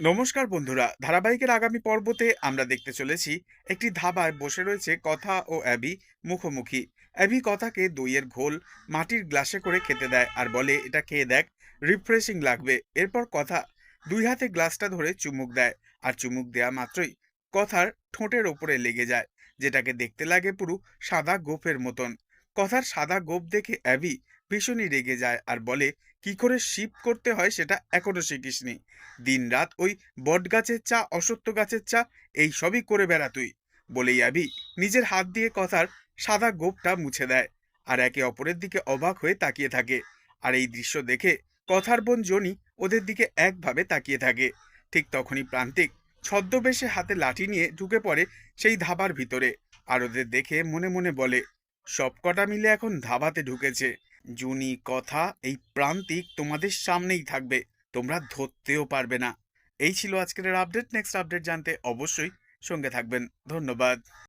নমস্কার বন্ধুরা, ধারাবাহিকের আগামী পর্বতে আমরা দেখতে চলেছি একটি ধাবায় বসে রয়েছে কথা ও অ্যাবি মুখোমুখি। অ্যাবি কথাকে দইয়ের ঘোল, মাটির গ্লাসে করে খেতে দেয় আর বলে, এটা খেয়ে দেখ রিফ্রেশিং লাগবে। এরপর কথা দুই হাতে গ্লাসটা ধরে চুমুক দেয় আর চুমুক দেয়া মাত্রই কথার ঠোঁটের ওপরে লেগে যায়, যেটাকে দেখতে লাগে পুরো সাদা গোফের মতন। কথার সাদা গোপ দেখে অ্যাবি ভীষণই রেগে যায় আর বলে, কি করে শিপ করতে হয় সেটা এখনও শিখিসনি। দিনরাত ওই বট গাছের চা অসত্য গাছের চা, এই সবই করে বেড়া তুই। বলেই অ্যাবি নিজের হাত দিয়ে কথার সাদা গোপটা মুছে দেয় আর একে অপরের দিকে অবাক হয়ে তাকিয়ে থাকে। আর এই দৃশ্য দেখে কথার বোন জনি ওদের দিকে একভাবে তাকিয়ে থাকে। ঠিক তখনই প্রান্তিক ছদ্মবেশে হাতে লাঠি নিয়ে ঢুকে পড়ে সেই ধাবার ভিতরে আর ওদের দেখে মনে মনে বলে সব কটা মিলে এখন ধাবাতে ঢুকেছে। জুনি, কথা, এই প্রান্তিক তোমাদের সামনেই থাকবে। তোমরা ধরতেও পারবে না। এই ছিল আজকের আপডেট নেক্সট আপডেট জানতে অবশ্যই সঙ্গে থাকবেন। ধন্যবাদ।